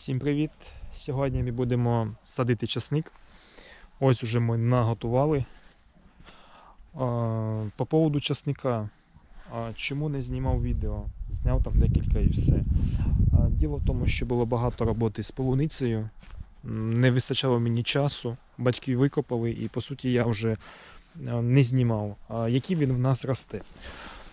Всім привіт! Сьогодні ми будемо садити часник. Ось уже ми наготували. По поводу часника. Чому не знімав відео? Зняв там декілька і все. Діло в тому, що було багато роботи з полуницею. Не вистачало мені часу. Батьки викопали, і по суті я вже не знімав. Який він в нас росте?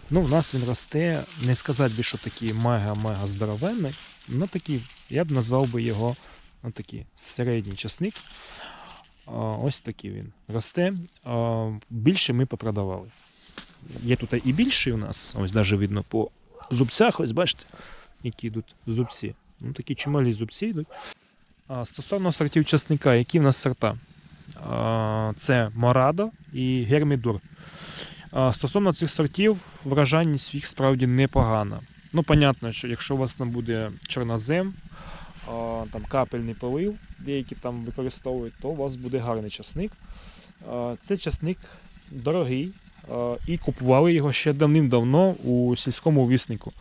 Ну, в нас він росте, не сказати що такий мега-мега здоровенний, ну такий, я б назвав би його ну, такий середній часник. Ось такий він росте. Більше ми попродавали. Є тут і більший у нас, ось навіть видно по зубцях, ось бачите, які йдуть зубці. Ну, такі чималі зубці йдуть. Стосовно сортів часника, які в нас сорта? Це Морадо і Гермідур. Стосовно цих сортів, вражальність їх справді непогана. Ну, понятно, що якщо у вас там буде чорнозем, там капельний полив, деякі там використовують, то у вас буде гарний часник. Це часник дорогий, і купували його ще давним-давно у сільському віснику.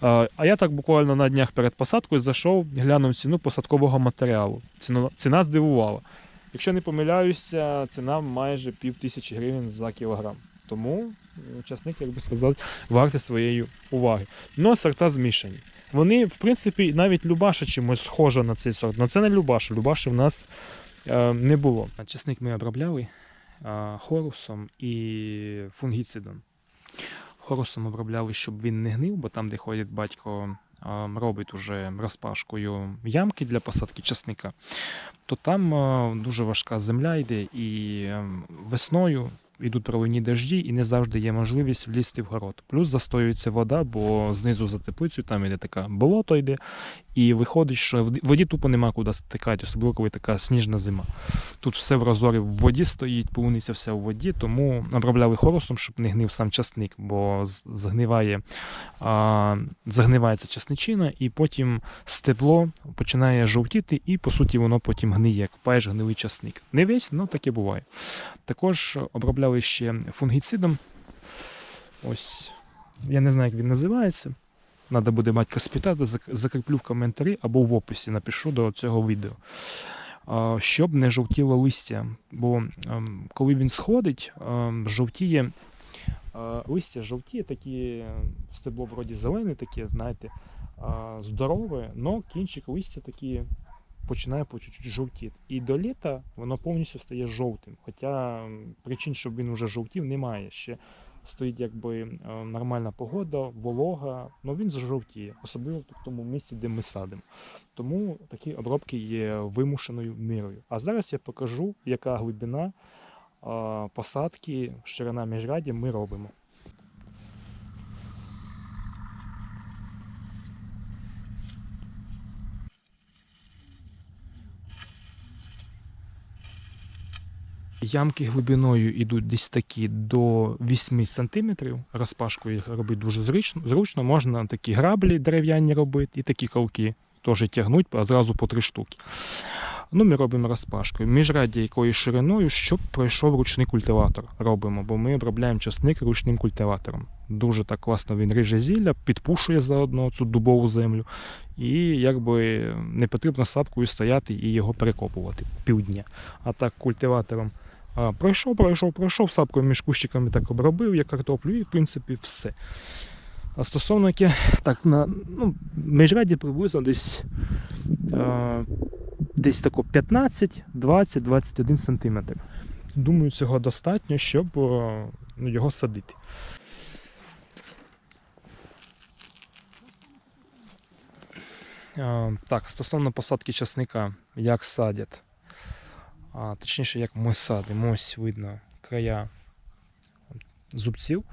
А я так буквально на днях перед посадкою зайшов, глянув ціну посадкового матеріалу. Ціна, ціна здивувала. Якщо не помиляюся, ціна майже пів тисячі гривень за кілограм. Тому м, часник, як би сказати, вартий своєї уваги. Ну, сорта змішані. Вони, в принципі, навіть Любаша чимось схожа на цей сорт. Але це не Любаша. Любаші в нас е, не було. Часник ми обробляли е, хорусом і фунгіцидом. Хорусом обробляли, щоб він не гнив, бо там, де ходить батько, е, робить уже розпашкою ямки для посадки часника, то там е, дуже важка земля йде і е, весною йдуть проливні дожді, і не завжди є можливість влізти в город. Плюс застоюється вода, бо знизу за теплицю там іде така болото йде, і виходить, що в воді тупо нема куди стикати, особливо коли така сніжна зима. Тут все в розорі в воді стоїть, полуниця вся у воді, тому обробляли хорусом, щоб не гнив сам часник, бо згниває, а, загнивається часничина, і потім стебло починає жовтіти, і по суті воно потім гниє, купаєш гнилий часник. Не весь, але таке буває. Також обробляли ще фунгіцидом. Ось, я не знаю, як він називається. Треба буде батька спитати, закріплю в коментарі або в описі напишу до цього відео. Щоб не жовтіло листя. Бо ем, коли він сходить, ем, жовтіє листя жовтіє, такі стебло вроді зелене, таке, знаєте, здорове, але кінчик листя такі починає по чуть-чуть жовтіти. І до літа воно повністю стає жовтим. Хоча причин, щоб він уже жовтів, немає. Ще стоїть якби е, нормальна погода, волога, але він зажовтіє, особливо в тому місці, де ми садимо. Тому такі обробки є вимушеною мірою. А зараз я покажу, яка глибина е, посадки, ширина міжряддя ми робимо. Ямки глибиною йдуть десь такі до 8 см. Розпашку їх робити дуже зручно. зручно. Можна такі граблі дерев'яні робити і такі колки теж тягнуть а зразу по три штуки. Ну, ми робимо розпашкою. Міжряддя якою шириною, щоб пройшов ручний культиватор. Робимо, бо ми обробляємо часник ручним культиватором. Дуже так класно він ріже зілля, підпушує заодно цю дубову землю. І якби не потрібно сапкою стояти і його перекопувати півдня. А так культиватором а, пройшов, пройшов, пройшов, сапкою між кущиками так обробив, як картоплю, і в принципі все. А стосовно так, на ну, міжряді приблизно десь, а, десь тако 15, 20, 21 см. Думаю, цього достатньо, щоб ну, його садити. Так, стосовно посадки часника, як садять. Точніше, як ми садимо, ось видно края зубців.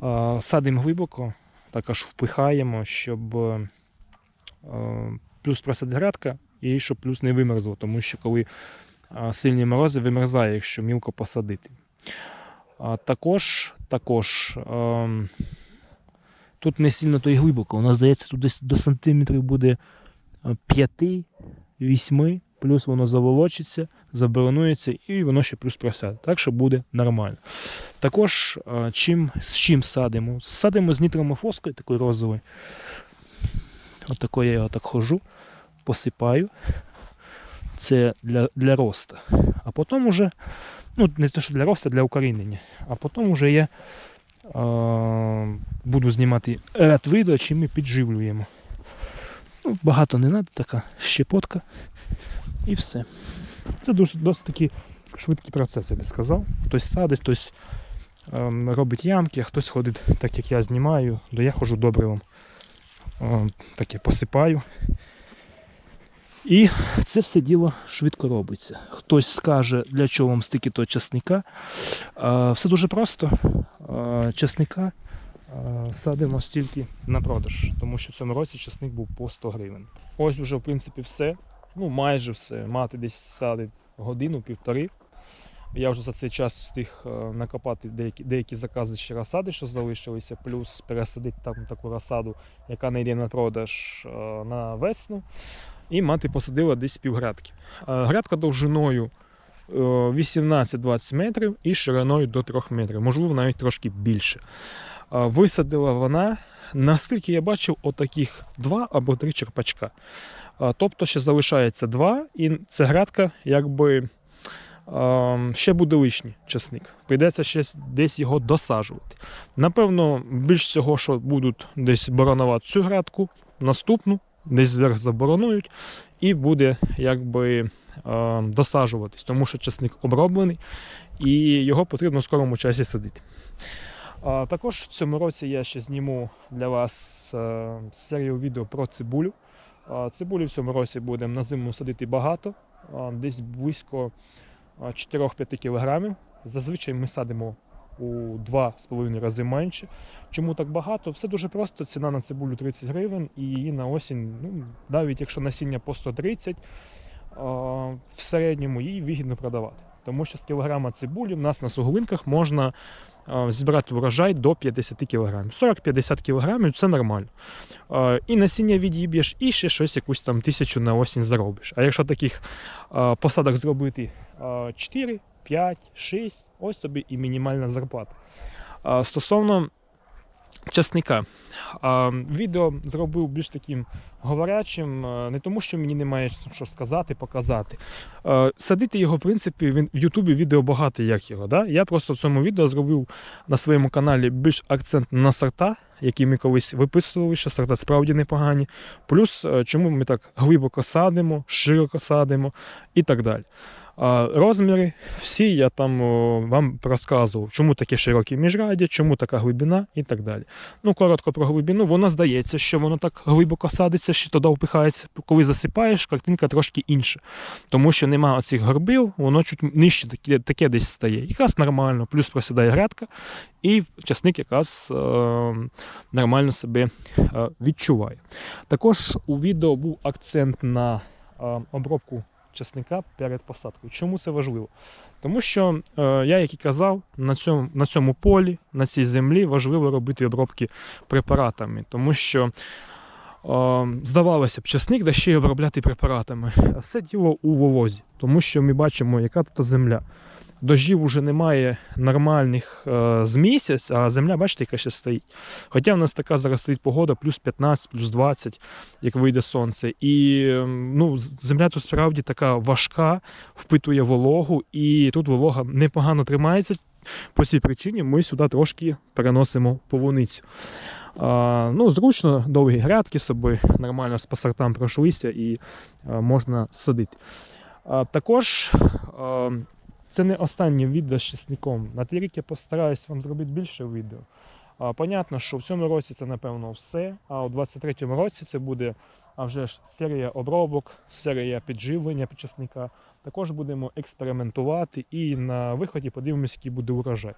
А, Садимо глибоко, так аж впихаємо, щоб е, плюс просить грядка і щоб плюс не вимерзло, тому що коли сильні морози вимерзає, якщо мілко посадити. Також, також ем, тут не сильно то й глибоко. У нас здається, тут десь до сантиметрів буде 5-8, плюс воно заволочиться, заборонується і воно ще плюс просяде. Так що буде нормально. Також е, чим, з чим садимо? Садимо з нітромофоскою такою розовою. От такою я його так хожу. Посипаю. Це для, для роста. А потім уже, ну не те, що для росту, а для укорінення. А потім уже я е, буду знімати ряд відео, чи ми підживлюємо. Ну, багато не треба, така щепотка і все. Це дуже досить такий швидкий процес, я би сказав. Хтось садить, хтось ем, робить ямки, а хтось ходить, так як я знімаю, то я ходжу добривом. Ем, таке посипаю. І це все діло швидко робиться. Хтось скаже, для чого вам стільки того часника. Все дуже просто. Часника садимо стільки на продаж, тому що в цьому році часник був по 100 гривень. Ось вже в принципі все. Ну, майже все. Мати десь садить годину-півтори. Я вже за цей час встиг е, накопати деякі, деякі закази ще розсади, що залишилися, плюс пересадити там таку розсаду, яка не йде на продаж е, на весну. І мати посадила десь півгрядки. Е, Грядка довжиною е, 18-20 метрів і шириною до 3 метрів, можливо, навіть трошки більше. Е, Висадила вона, наскільки я бачив, отаких два або три черпачка. Е, Тобто ще залишається два, і ця грядка якби. Ем, ще буде лишній часник. Прийдеться ще десь його досаджувати. Напевно, більш всього, що будуть десь боронувати цю грядку, наступну, десь зверх заборонують, і буде якби ем, досаджуватись, тому що часник оброблений і його потрібно в скорому часі садити. Також в цьому році я ще зніму для вас е, серію відео про цибулю. Цибулі в цьому році будемо на зиму садити багато, десь близько 4-5 кг. Зазвичай ми садимо у 2,5 рази менше. Чому так багато? Все дуже просто. Ціна на цибулю 30 гривень, і її на осінь, ну, навіть якщо насіння по 130, а, в середньому її вигідно продавати. Тому що з кілограма цибулі в нас на суглинках можна зібрати урожай до 50 кг. 40-50 кг це нормально. І насіння відіб'єш, і ще щось якусь там тисячу на осінь заробиш. А якщо таких посадок зробити 4, 5, 6, ось тобі і мінімальна зарплата. Стосовно часника, відео зробив більш таким говорячим, не тому, що мені немає що сказати, показати. Садити його, в принципі, він в Ютубі відео багато як його. Да? Я просто в цьому відео зробив на своєму каналі більш акцент на сорта, які ми колись виписували, що сорта справді непогані. Плюс, е, чому ми так глибоко садимо, широко садимо і так далі. Розміри всі я там вам розказував, чому таке широке міжраддя, чому така глибина і так далі. Ну, коротко про глибину, воно здається, що воно так глибоко садиться, що туди впихається. Коли засипаєш, картинка трошки інша. Тому що нема оцих горбів, воно чуть нижче таке, таке десь стає. Якраз нормально, плюс просідає грядка, і часник якраз е, нормально себе е, відчуває. Також у відео був акцент на е, обробку часника перед посадкою. Чому це важливо? Тому що е, я, як і казав, на цьому, на цьому полі, на цій землі важливо робити обробки препаратами, тому що здавалося б, часник да ще й обробляти препаратами. А все діло у волозі, тому що ми бачимо, яка тут земля. Дождів вже немає нормальних е, з місяць, а земля, бачите, яка ще стоїть. Хоча в нас така зараз стоїть погода, плюс 15, плюс 20, як вийде сонце. І ем, ну, земля тут справді така важка, впитує вологу, і тут волога непогано тримається. По цій причині ми сюди трошки переносимо повуницю. А, ну, зручно, довгі грядки собі, нормально по сортам пройшлися і а, можна садити. А, також а, це не останнє відео з чесником. На той рік я постараюсь вам зробити більше відео. А, понятно, що в цьому році це напевно все. А у 23-му році це буде а вже ж серія обробок, серія підживлення чесника. Також будемо експериментувати і на виході подивимося, який буде урожай.